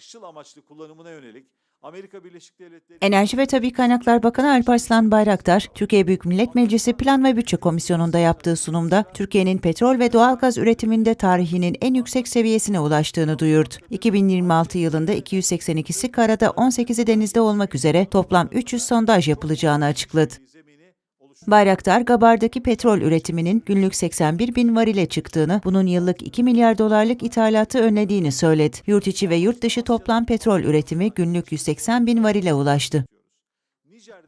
barışçıl amaçlı kullanımına yönelik Amerika Birleşik Devletleri Enerji ve Tabi Kaynaklar Bakanı Alparslan Bayraktar, Türkiye Büyük Millet Meclisi Plan ve Bütçe Komisyonu'nda yaptığı sunumda Türkiye'nin petrol ve doğalgaz üretiminde tarihinin en yüksek seviyesine ulaştığını duyurdu. 2026 yılında 282'si karada 18'i denizde olmak üzere toplam 300 sondaj yapılacağını açıkladı. Bayraktar, Gabar'daki petrol üretiminin günlük 81 bin varile çıktığını, bunun yıllık 2 milyar dolarlık ithalatı önlediğini söyledi. Yurt içi ve yurt dışı toplam petrol üretimi günlük 180 bin varile ulaştı.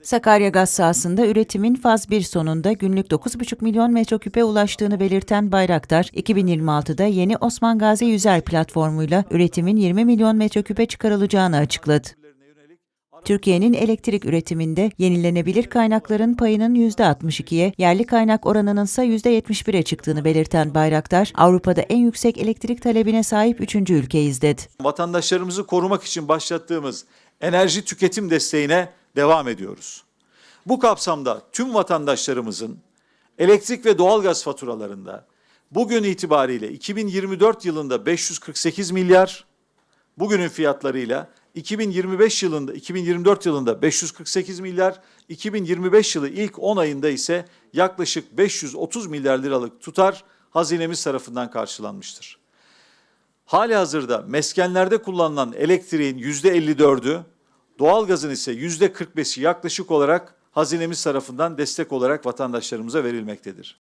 Sakarya gaz sahasında üretimin faz 1 sonunda günlük 9,5 milyon metreküpe ulaştığını belirten Bayraktar, 2026'da yeni Osman Gazi Yüzer platformuyla üretimin 20 milyon metreküpe çıkarılacağını açıkladı. Türkiye'nin elektrik üretiminde yenilenebilir kaynakların payının %62'ye, yerli kaynak oranının ise %71'e çıktığını belirten Bayraktar, Avrupa'da en yüksek elektrik talebine sahip üçüncü ülkeyiz dedi. vatandaşlarımızı korumak için başlattığımız enerji tüketim desteğine devam ediyoruz. Bu kapsamda tüm vatandaşlarımızın elektrik ve doğalgaz faturalarında bugün itibariyle 2024 yılında 548 milyar, bugünün fiyatlarıyla 2025 yılında 2024 yılında 548 milyar, 2025 yılı ilk 10 ayında ise yaklaşık 530 milyar liralık tutar hazinemiz tarafından karşılanmıştır. Hali hazırda meskenlerde kullanılan elektriğin yüzde 54'ü, doğalgazın ise yüzde 45'i yaklaşık olarak hazinemiz tarafından destek olarak vatandaşlarımıza verilmektedir.